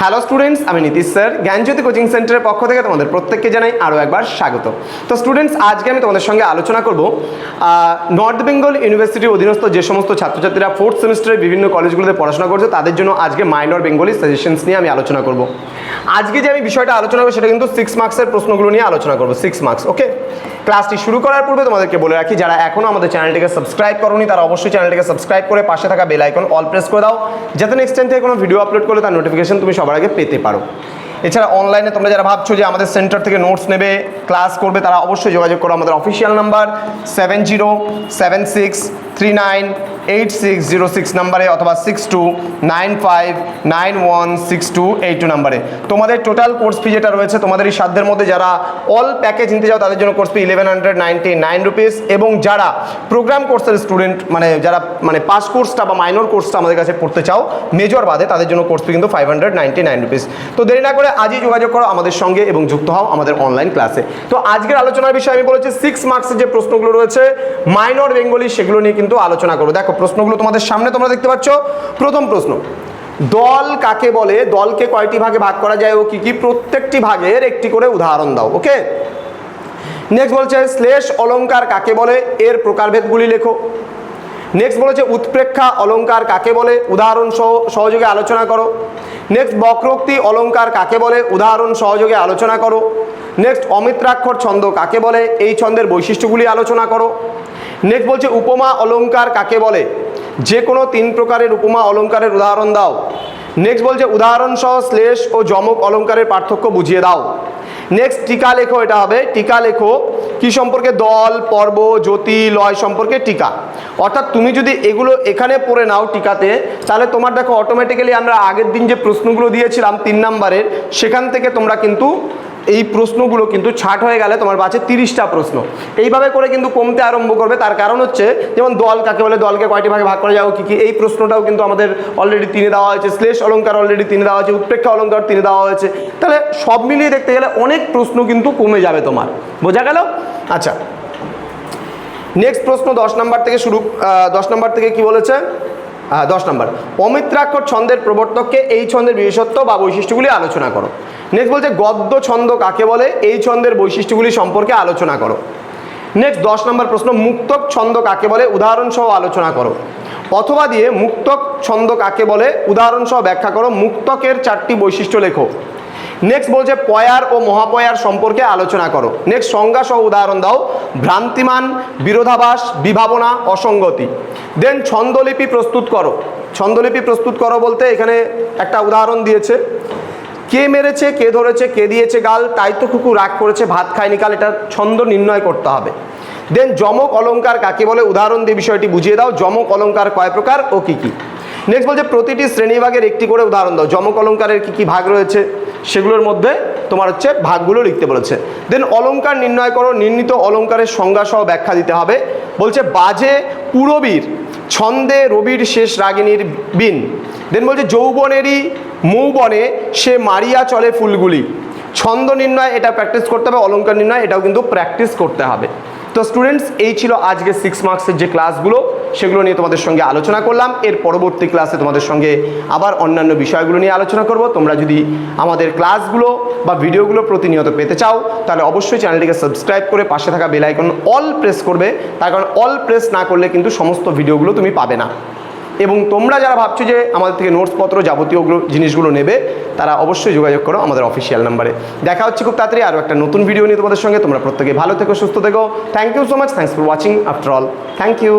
Hello students আমি Nitish sir. জ্ঞানজ্যোতি coaching সেন্টারের পক্ষ থেকে তোমাদের প্রত্যেককে জানাই আরও একবার স্বাগত। তো স্টুডেন্টস আজকে আমি তোমাদের সঙ্গে আলোচনা করব নর্থ বেঙ্গল ইউনিভার্সিটির অধীনস্থ যে সমস্ত ছাত্রছাত্রীরা ফোর্থ সেমিস্টারের বিভিন্ন কলেজগুলোতে পড়াশোনা করছে, তাদের জন্য আজকে মাইনর বেঙ্গলি সাজেশনস নিয়ে আমি আলোচনা করব। আজকে যে আমি বিষয়টা আলোচনা করব, সেটা কিন্তু সিক্স মার্কসের প্রশ্নগুলো নিয়ে আলোচনা করব সিক্স মার্কস ওকে ক্লাসটি শুরু করার পূর্বে তোমাদেরকে বলে রাখি, যারা এখনও আমাদের চ্যানেলটিকে সাবস্ক্রাইব করোনি, তারা অবশ্যই চ্যানেলটিকে সাবস্ক্রাইব করে পাশে থাকা বেল আইকন অল প্রেস করে দাও, যাতে নেক্সট টাইম থেকে কোনো ভিডিও আপলোড করলে তার নোটিফিকেশন তুমি সবার আগে পেতে পারো। এছাড়া অনলাইনে তোমরা যারা ভাবছ যে আমাদের সেন্টার থেকে নোটস নেবে ক্লাস করবে, তারা অবশ্যই যোগাযোগ করো আমাদের official number seven zero seven six three nine eight six zero six নাম্বারে অথবা six two nine five nine one six two eight two নাম্বারে। তোমাদের টোটাল কোর্স ফি যেটা রয়েছে, তোমাদের এই সাধ্যের মধ্যে যারা অল প্যাকেজ নিতে যাও তাদের জন্য course fee eleven hundred ninety nine rupees এবং যারা প্রোগ্রাম কোর্সের স্টুডেন্ট মানে যারা মানে পাস কোর্সটা বা মাইনর কোর্সটা আমাদের কাছে পড়তে চাও মেজর বাদে তাদের জন্য কোর্স ফি কিন্তু five hundred ninety nine rupees তো দেরি না করে আজই যোগাযোগ করো আমাদের সঙ্গে এবং যুক্ত হও আমাদের অনলাইন ক্লাসে তো আজকের আলোচনার বিষয়ে আমি বলেছি সিক্স মার্কসের যে প্রশ্নগুলো রয়েছে মাইনর বেঙ্গলি সেগুলো নিয়ে কিন্তু আলোচনা করব দেখো প্রশ্নগুলো তোমাদের সামনে তোমরা দেখতে পাচ্ছ। প্রথম প্রশ্ন, দল কাকে বলে? দলকে কয়টি ভাগে ভাগ করা যায় ও কি কি? প্রত্যেকটি ভাগের একটি করে উদাহরণ দাও, ওকে? নেক্সট বলছে শ্লেষ অলঙ্কার কাকে বলে? এর প্রকারভেদগুলি লেখো। নেক্সট বলেছে, উৎপ্রেক্ষা অলঙ্কার কাকে বলে? উদাহরণ সহ, সহযোগে আলোচনা করো। নেক্সট বক্রোক্তি অলঙ্কার কাকে বলে? উদাহরণ সহযোগে আলোচনা করো। নেক্সট অমিত্রাক্ষর ছন্দ কাকে বলে? এই ছন্দের বৈশিষ্ট্যগুলি আলোচনা করো। নেক্সট বলছে উপমা অলঙ্কার কাকে বলে? যে কোনো তিন প্রকারের উপমা অলংকারের উদাহরণ দাও। নেক্সট বলছে উদাহরণ সহ শ্লেষ ও যমক অলংকারের পার্থক্য বুঝিয়ে দাও। নেক্সট টিকা লেখো, এটা হবে। টিকা লেখো, কি সম্পর্কে দল, পর্ব, জ্যোতি, লয় সম্পর্কে টিকা। অর্থাৎ তুমি যদি এগুলো এখানে পড়ে নাও টিকাতে, তাহলে তোমার দেখো অটোমেটিক্যালি আমরা আগের দিন যে প্রশ্নগুলো দিয়েছিলাম তিন নাম্বারের, সেখান থেকে তোমরা কিন্তু এই প্রশ্নগুলো কিন্তু ছাট হয়ে গেলে তোমার বাঁচে তিরিশটা প্রশ্ন। এইভাবে করে কিন্তু কমতে আরম্ভ করবে। তার কারণ হচ্ছে, যেমন দল কাকে বলে, দলকে কয়টি ভাগে ভাগ করা যাও কি কি, এই প্রশ্নটাও কিন্তু আমাদের অলরেডি তিনে দেওয়া হয়েছে। শ্লেষ অলঙ্কার অলরেডি তিনে দেওয়া হয়েছে উৎপ্রেক্ষা অলঙ্কার তিনে দেওয়া হয়েছে। তাহলে সব মিলিয়ে দেখতে গেলে অনেক প্রশ্ন কিন্তু কমে যাবে তোমার। বোঝা গেল? আচ্ছা। নেক্সট প্রশ্ন দশ নাম্বার থেকে শুরু দশ নাম্বার থেকে কি বলেছে? দশ নম্বর। অমিত্রাক্ষর ছন্দের প্রবর্তককে এই ছন্দের বিশেষত্ব বা বৈশিষ্ট্যগুলি আলোচনা করো। নেক্সট বলছে, গদ্য ছন্দ কাকে বলে? এই ছন্দের বৈশিষ্ট্যগুলি সম্পর্কে আলোচনা করো। নেক্সট দশ নম্বর প্রশ্ন, মুক্তক ছন্দ কাকে বলে? উদাহরণ সহ আলোচনা করো। অথবা দিয়ে মুক্তক ছন্দ কাকে বলে? উদাহরণ সহ ব্যাখ্যা করো, মুক্তকের চারটি বৈশিষ্ট্য লেখো। নেক্সট বলছে, পয়ার ও মহাপয়ার সম্পর্কে আলোচনা করো। নেক্সট সংজ্ঞা সহ উদাহরণ দাও, ভ্রান্তিমান, বিরোধাভাস, বিভাবনা, অসঙ্গতি। দেন ছন্দলিপি প্রস্তুত করো। ছন্দলিপি প্রস্তুত করো বলতে এখানে একটা উদাহরণ দিয়েছে। কে মেরেছে, কে ধরেছে, কে দিয়েছে গাল, তাই তো কুকুর রাগ করেছে, ভাত খায়নি কাল, এটা ছন্দ নির্ণয় করতে হবে। দেন যমক অলঙ্কার কাকে বলে? উদাহরণ দিয়ে বিষয়টি বুঝিয়ে দাও, যমক অলংকার কয় প্রকার ও কি কি? নেক্সট বলছে, প্রতিটি শ্রেণীভাগের একটি করে উদাহরণ দাও। যমক অলঙ্কারের কি কি ভাগ রয়েছে? সেগুলোর মধ্যে তোমার হচ্ছে ভাগগুলো লিখতে বলেছে। দেন অলঙ্কার নির্ণয় করো, নির্ণীত অলঙ্কারের সংজ্ঞা সহ ব্যাখ্যা দিতে হবে। বলছে, বাজে পুরবীর, ছন্দে রবির শেষ রাগিনীর বিন। দেন বলছে, যৌবনেরই মৌবনে সে মারিয়া চলে ফুলগুলি। ছন্দ নির্ণয় এটা প্র্যাকটিস করতে হবে, অলঙ্কার নির্ণয় এটাও কিন্তু প্র্যাকটিস করতে হবে। তো স্টুডেন্টস এই ছিল আজকে সিক্স মার্কসের যে ক্লাসগুলো সেগুলো নিয়ে তোমাদের সঙ্গে আলোচনা করলাম। এর পরবর্তী ক্লাসে তোমাদের সঙ্গে আবার অন্যান্য বিষয়গুলো নিয়ে আলোচনা করব। তোমরা যদি আমাদের ক্লাসগুলো বা ভিডিওগুলো প্রতিনিয়ত পেতে চাও, তাহলে অবশ্যই চ্যানেলটিকে সাবস্ক্রাইব করে পাশে থাকা বেল আইকন অল প্রেস করবে। তার কারণ অল প্রেস না করলে কিন্তু সমস্ত ভিডিওগুলো তুমি পাবে না। এবং তোমরা যারা ভাবছ যে আমাদের থেকে নোটসপত্র যাবতীয়গুলো জিনিসগুলো নেবে, তারা অবশ্যই যোগাযোগ করো আমাদের অফিসিয়াল নাম্বারে দেখা হচ্ছে খুব তাড়াতাড়ি আরও একটা নতুন ভিডিও নিয়ে তোমাদের সঙ্গে। তোমরা প্রত্যেকে ভালো থেকো, সুস্থ থেকো। Thank you so much thanks for watching after all thank you